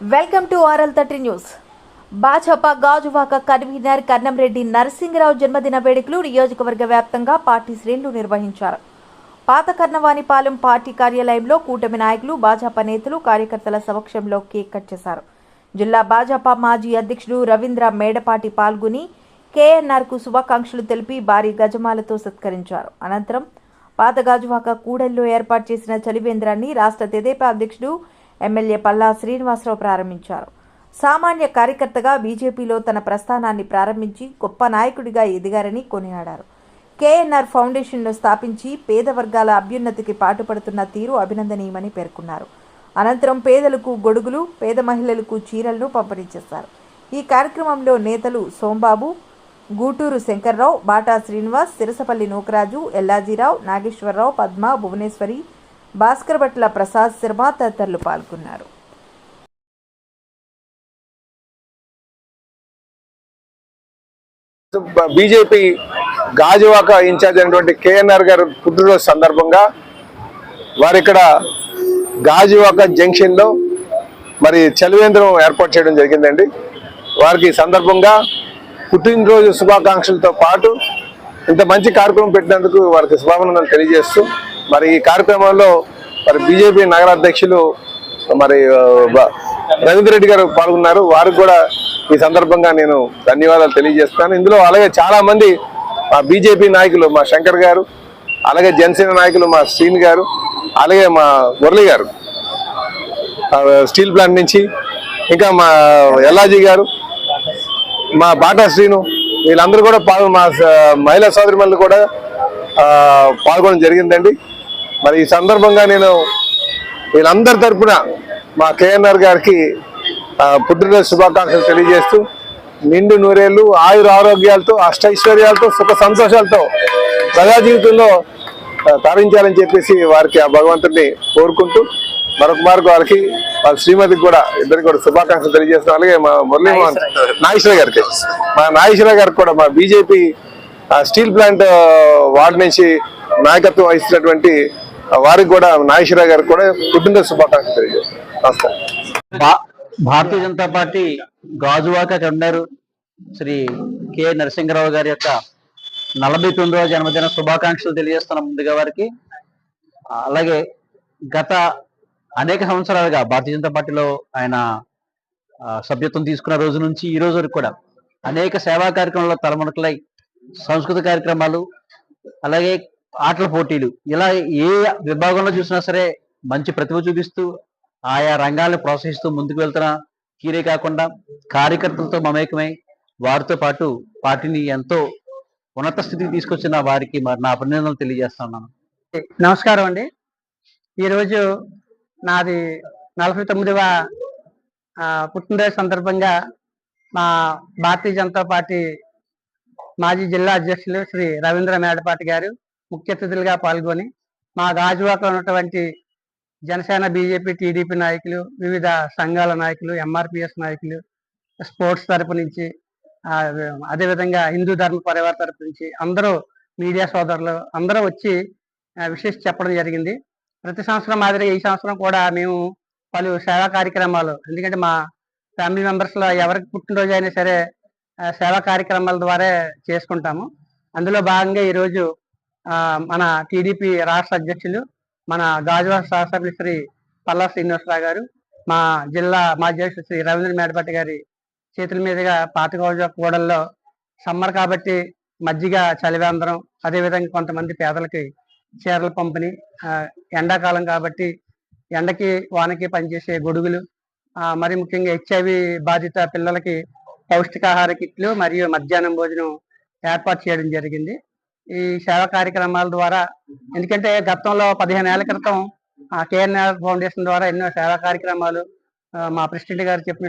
Welcome to RL thirty news. Bhajapa Gajuwaka convener Kannamreddy Narasimharao జన్మదిన వేడుకలు నియోజకవర్గ వ్యాప్తంగా పార్టీ శ్రేణులు నిర్వహించారు. పాత కర్ణవాణిపాలెం పార్టీ కార్యాలయంలో కూటమి నాయకులు భాజపా నేతలు కార్యకర్తల సమక్షంలో కేక్ కట్ చేశారు. జిల్లా భాజపా మాజీ అధ్యక్షుడు రవీంద్ర మేడపాటి పాల్గొని కేఎన్ఆర్కు శుభాకాంక్షలు తెలిపి భారీ గజమాలతో సత్కరించారు. అనంతరం పాత గాజువాక కూడల్లో ఏర్పాటు చేసిన చలివేంద్రాన్ని రాష్ట్ర తెదేపా అధ్యక్షుడు ఎమ్మెల్యే పల్లా శ్రీనివాసరావు ప్రారంభించారు. సామాన్య కార్యకర్తగా బీజేపీలో తన ప్రస్థానాన్ని ప్రారంభించి గొప్ప నాయకుడిగా ఎదిగారని కొనియాడారు. కేఎన్ఆర్ ఫౌండేషన్ను స్థాపించి పేద వర్గాల అభ్యున్నతికి పాటుపడుతున్న తీరు అభినందనీయమని పేర్కొన్నారు. అనంతరం పేదలకు గొడుగులు పేద మహిళలకు చీరలను పంపిణీ చేశారు. ఈ కార్యక్రమంలో నేతలు సోంబాబు గూటూరు శంకర్రావు బాటా శ్రీనివాస్ సిరసపల్లి నూకరాజు ఎల్లాజీరావు నాగేశ్వరరావు పద్మ భువనేశ్వరి భాస్కర్ భట్ల ప్రసాద్ శర్మ తదితరులు పాల్గొన్నారు. బీజేపీ గాజువాక ఇన్ఛార్జ్ అయినటువంటి కేఎన్ఆర్ గారు పుట్టినరోజు సందర్భంగా వారు ఇక్కడ గాజువాక జంక్షన్లో మరి చలివేంద్రం ఏర్పాటు చేయడం జరిగిందండి. వారికి సందర్భంగా పుట్టినరోజు శుభాకాంక్షలతో పాటు ఇంత మంచి కార్యక్రమం పెట్టినందుకు వారికి శుభాభినందనలు తెలియజేస్తూ మరి ఈ కార్యక్రమంలో మరి బీజేపీ నగర అధ్యక్షులు మరి ఆ, రవీంద్ర రెడ్డి గారు పాల్గొన్నారు. వారికి కూడా ఈ సందర్భంగా నేను ధన్యవాదాలు తెలియజేస్తాను ఇందులో అలాగే చాలా మంది మా బీజేపీ నాయకులు మా శంకర్ గారు అలాగే జనసేన నాయకులు మా శ్రీని గారు అలాగే మా మురళి గారు స్టీల్ ప్లాంట్ నుంచి ఇంకా మా ఎల్లాజీ గారు మా బాటా శ్రీను వీళ్ళందరూ కూడా పాల్గొ మా స- మహిళా సోదరిమణులు కూడా పాల్గొనడం జరిగిందండి. మరి ఈ సందర్భంగా నేను వీళ్ళందరి తరపున మా కేఎన్ఆర్ గారికి పుట్టినరోజు శుభాకాంక్షలు తెలియజేస్తూ నిండు నూరేళ్ళు ఆయుర ఆరోగ్యాలతో అష్టైశ్వర్యాలతో సుఖ సంతోషాలతో ప్రజా జీవితంలో తరించాలని చెప్పేసి వారికి ఆ భగవంతుడిని కోరుకుంటూ మరొక మార్గం వారికి వాళ్ళ శ్రీమతికి కూడా ఇద్దరికి కూడా శుభాకాంక్షలు తెలియజేస్తాం అలాగే మా మురళీమోహన్ నాగేశ్వర గారికి. మా నాగేశ్వర గారికి కూడా మా బీజేపీ స్టీల్ ప్లాంట్ వార్డు నుంచి నాయకత్వం వహిస్తున్నటువంటి వారికి కూడా నాగేశ్వర గారికి కూడా పుట్టినరోజు శుభాకాంక్షలు తెలియజేస్తాం నమస్కారం. Bharatiya Janata party Gajuwaka convener Shri K Narasimharao గారి యొక్క నలభై తొమ్మిదవ జన్మదిన శుభాకాంక్షలు తెలియజేస్తున్నాం ముందుగా వారికి. అలాగే గత అనేక సంవత్సరాలుగా భారతీయ జనతా పార్టీలో ఆయన సభ్యత్వం తీసుకున్న రోజు నుంచి ఈ రోజు వరకు కూడా అనేక సేవా కార్యక్రమాల్లో తలమునకలై సంస్కృత కార్యక్రమాలు అలాగే ఆటల పోటీలు. ఇలా ఏ విభాగంలో చూసినా సరే మంచి ప్రతిభ చూపిస్తూ ఆయా రంగాలను ప్రోత్సహిస్తూ ముందుకు వెళ్తున్న కీరే కాకుండా కార్యకర్తలతో మమేకమై వారితో పాటు పార్టీని ఎంతో ఉన్నత స్థితికి తీసుకొచ్చిన వారికి మరి నా అభినందనలు తెలియజేస్తున్నాను నమస్కారం అండి. ఈరోజు నాది నలభై తొమ్మిదవ పుట్టినరోజు సందర్భంగా మా భారతీయ జనతా పార్టీ మాజీ జిల్లా అధ్యక్షులు శ్రీ రవీంద్ర మేడపాటి గారు ముఖ్య అతిథులుగా పాల్గొని మా గాజువాకలో ఉన్నటువంటి జనసేన బీజేపీ టీడీపీ నాయకులు వివిధ సంఘాల నాయకులు ఎంఆర్పిఎస్ నాయకులు స్పోర్ట్స్ తరపు నుంచి అదేవిధంగా హిందూ ధర్మ పరివార తరపు నుంచి అందరూ మీడియా సోదరులు అందరూ వచ్చి విశేష చెప్పడం జరిగింది. ప్రతి సంవత్సరం మాదిరిగా ఈ సంవత్సరం కూడా మేము పలు సేవా కార్యక్రమాలు ఎందుకంటే మా ఫ్యామిలీ మెంబర్స్లో ఎవరికి పుట్టినరోజు అయినా సరే సేవా కార్యక్రమాల ద్వారా చేసుకుంటాము. అందులో భాగంగా ఈరోజు మన టీడీపీ రాష్ట్ర అధ్యక్షులు మన గాజువాక శాసనసభ్యులు శ్రీ పల్లా శ్రీనివాసరావు గారు మా జిల్లా మా అధ్యక్షుడు శ్రీ రవీంద్ర మేడపట్టి గారి చేతుల మీదుగా పాతగోజ కూడల్లో సమ్మర్ కాబట్టి మజ్జిగ చలివేంద్రం అదేవిధంగా కొంతమంది పేదలకి చీరల పంపిణీ ఎండాకాలం కాబట్టి ఎండకి వానకి పనిచేసే గొడుగులు మరి ముఖ్యంగా హెచ్ఐవి బాధిత పిల్లలకి పౌష్టికాహార కిట్లు మరియు మధ్యాహ్నం భోజనం ఏర్పాటు చేయడం జరిగింది. ఈ సేవా కార్యక్రమాల ద్వారా ఎందుకంటే గతంలో పదిహేను ఏళ్ళ క్రితం కేఎన్ఆర్ ఫౌండేషన్ ద్వారా ఎన్నో సేవా కార్యక్రమాలు ఆ, మా ప్రెసిడెంట్ గారు చెప్పినట్లు